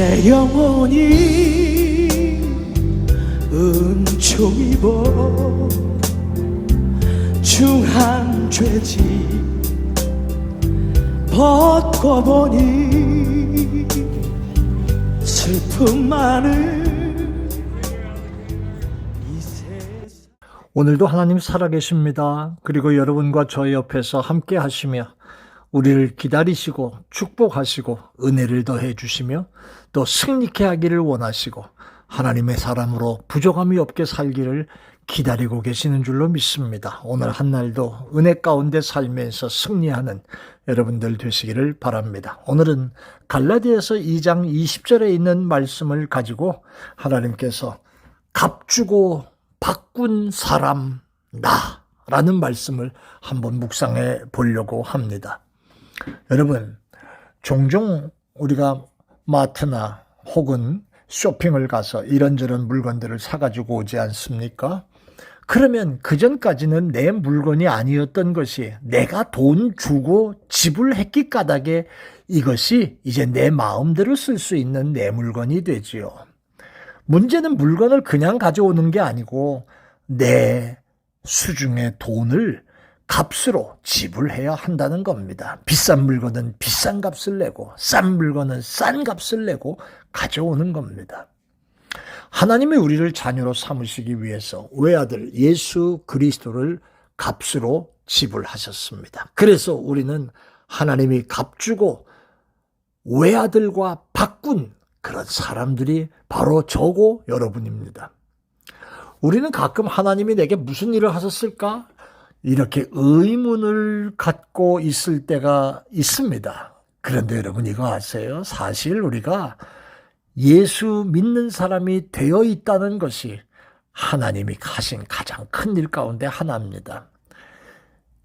내 영혼이 은총 입어 중한 죄지 벗고 보니 슬픔 많은 이 세상 오늘도 하나님 살아계십니다. 그리고 여러분과 저희 옆에서 함께 하시며 우리를 기다리시고 축복하시고 은혜를 더해 주시며 또 승리케 하기를 원하시고 하나님의 사람으로 부족함이 없게 살기를 기다리고 계시는 줄로 믿습니다. 오늘 한 날도 은혜 가운데 살면서 승리하는 여러분들 되시기를 바랍니다. 오늘은 갈라디아서 2장 20절에 있는 말씀을 가지고 하나님께서 값주고 바꾼 사람 나 라는 말씀을 한번 묵상해 보려고 합니다. 여러분, 종종 우리가 마트나 혹은 쇼핑을 가서 이런저런 물건들을 사가지고 오지 않습니까? 그러면 그전까지는 내 물건이 아니었던 것이 내가 돈 주고 지불했기 까닭에 이것이 이제 내 마음대로 쓸 수 있는 내 물건이 되지요. 문제는 물건을 그냥 가져오는 게 아니고 내 수중의 돈을 값으로 지불해야 한다는 겁니다. 비싼 물건은 비싼 값을 내고 싼 물건은 싼 값을 내고 가져오는 겁니다. 하나님이 우리를 자녀로 삼으시기 위해서 외아들 예수 그리스도를 값으로 지불하셨습니다. 그래서 우리는 하나님이 값 주고 외아들과 바꾼 그런 사람들이 바로 저고 여러분입니다. 우리는 가끔 하나님이 내게 무슨 일을 하셨을까? 이렇게 의문을 갖고 있을 때가 있습니다. 그런데 여러분 이거 아세요? 사실 우리가 예수 믿는 사람이 되어 있다는 것이 하나님이 하신 가장 큰 일 가운데 하나입니다.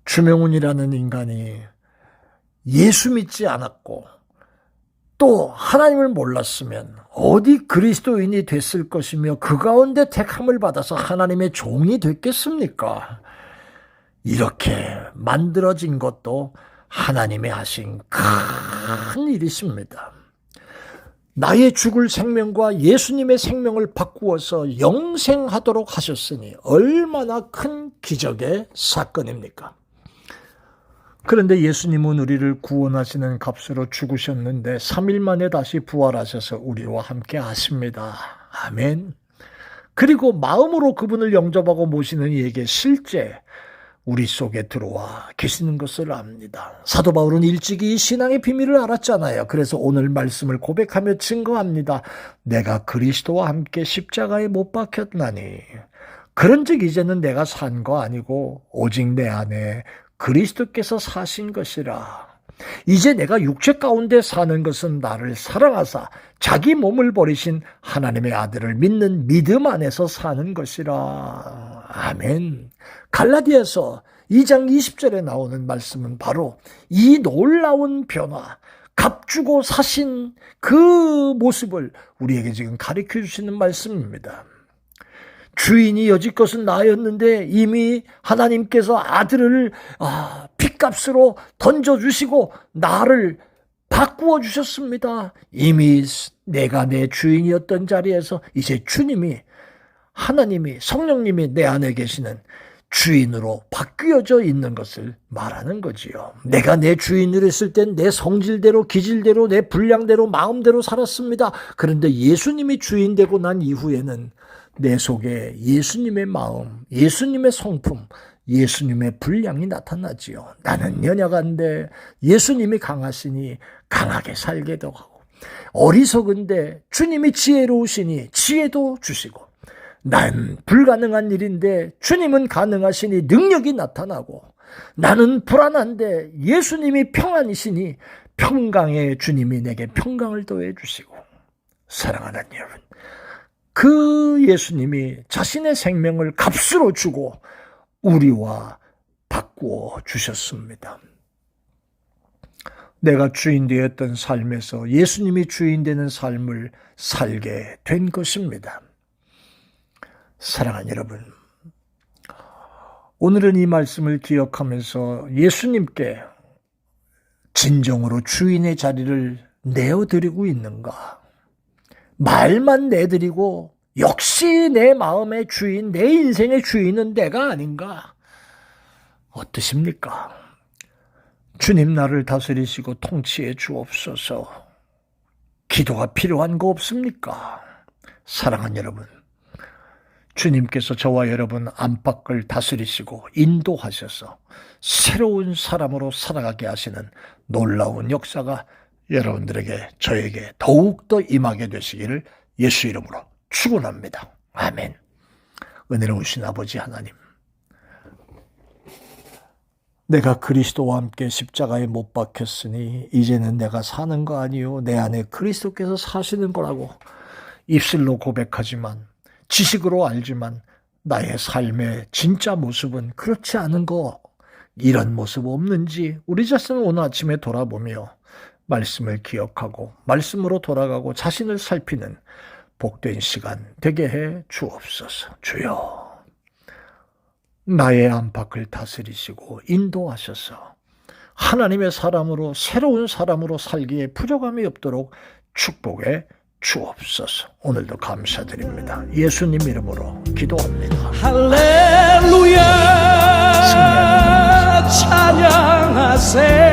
주명훈이라는 인간이 예수 믿지 않았고 또 하나님을 몰랐으면 어디 그리스도인이 됐을 것이며 그 가운데 택함을 받아서 하나님의 종이 됐겠습니까? 이렇게 만들어진 것도 하나님의 하신 큰 일이십니다. 나의 죽을 생명과 예수님의 생명을 바꾸어서 영생하도록 하셨으니 얼마나 큰 기적의 사건입니까? 그런데 예수님은 우리를 구원하시는 값으로 죽으셨는데 3일 만에 다시 부활하셔서 우리와 함께 하십니다. 아멘. 그리고 마음으로 그분을 영접하고 모시는 이에게 실제 우리 속에 들어와 계시는 것을 압니다. 사도 바울은 일찍이 신앙의 비밀을 알았잖아요. 그래서 오늘 말씀을 고백하며 증거합니다. 내가 그리스도와 함께 십자가에 못 박혔나니. 그런즉 이제는 내가 산 거 아니고 오직 내 안에 그리스도께서 사신 것이라. 이제 내가 육체 가운데 사는 것은 나를 사랑하사 자기 몸을 버리신 하나님의 아들을 믿는 믿음 안에서 사는 것이라. 아멘. 갈라디아서 2장 20절에 나오는 말씀은 바로 이 놀라운 변화, 값주고 사신 그 모습을 우리에게 지금 가르쳐 주시는 말씀입니다. 주인이 여지껏은 나였는데 이미 하나님께서 아들을 아, 핏값으로 던져주시고 나를 바꾸어 주셨습니다. 이미 내가 내 주인이었던 자리에서 이제 주님이 하나님이 성령님이 내 안에 계시는 주인으로 바뀌어져 있는 것을 말하는 거지요. 내가 내 주인을 했을 땐 내 성질대로 기질대로 내 분량대로 마음대로 살았습니다. 그런데 예수님이 주인 되고 난 이후에는 내 속에 예수님의 마음, 예수님의 성품, 예수님의 분량이 나타나지요. 나는 연약한데 예수님이 강하시니 강하게 살게도 하고 어리석은데 주님이 지혜로우시니 지혜도 주시고 난 불가능한 일인데 주님은 가능하시니 능력이 나타나고 나는 불안한데 예수님이 평안이시니 평강의 주님이 내게 평강을 더해 주시고 사랑하는 여러분 그 예수님이 자신의 생명을 값으로 주고 우리와 바꾸어 주셨습니다. 내가 주인 되었던 삶에서 예수님이 주인 되는 삶을 살게 된 것입니다. 사랑하는 여러분, 오늘은 이 말씀을 기억하면서 예수님께 진정으로 주인의 자리를 내어드리고 있는가? 말만 내드리고 역시 내 마음의 주인, 내 인생의 주인은 내가 아닌가? 어떠십니까? 주님 나를 다스리시고 통치해 주옵소서. 기도가 필요한 거 없습니까? 사랑하는 여러분, 주님께서 저와 여러분 안팎을 다스리시고 인도하셔서 새로운 사람으로 살아가게 하시는 놀라운 역사가 여러분들에게 저에게 더욱더 임하게 되시기를 예수 이름으로 축원합니다. 아멘. 은혜로우신 아버지 하나님. 내가 그리스도와 함께 십자가에 못 박혔으니 이제는 내가 사는 거 아니요 내 안에 그리스도께서 사시는 거라고 입술로 고백하지만 지식으로 알지만 나의 삶의 진짜 모습은 그렇지 않은 거 이런 모습 없는지 우리 자신을 오늘 아침에 돌아보며 말씀을 기억하고 말씀으로 돌아가고 자신을 살피는 복된 시간 되게 해 주옵소서. 주여 나의 안팎을 다스리시고 인도하셔서 하나님의 사람으로 새로운 사람으로 살기에 부족함이 없도록 축복해 주옵소서. 오늘도 감사드립니다. 예수님 이름으로 기도합니다. 할렐루야 찬양하세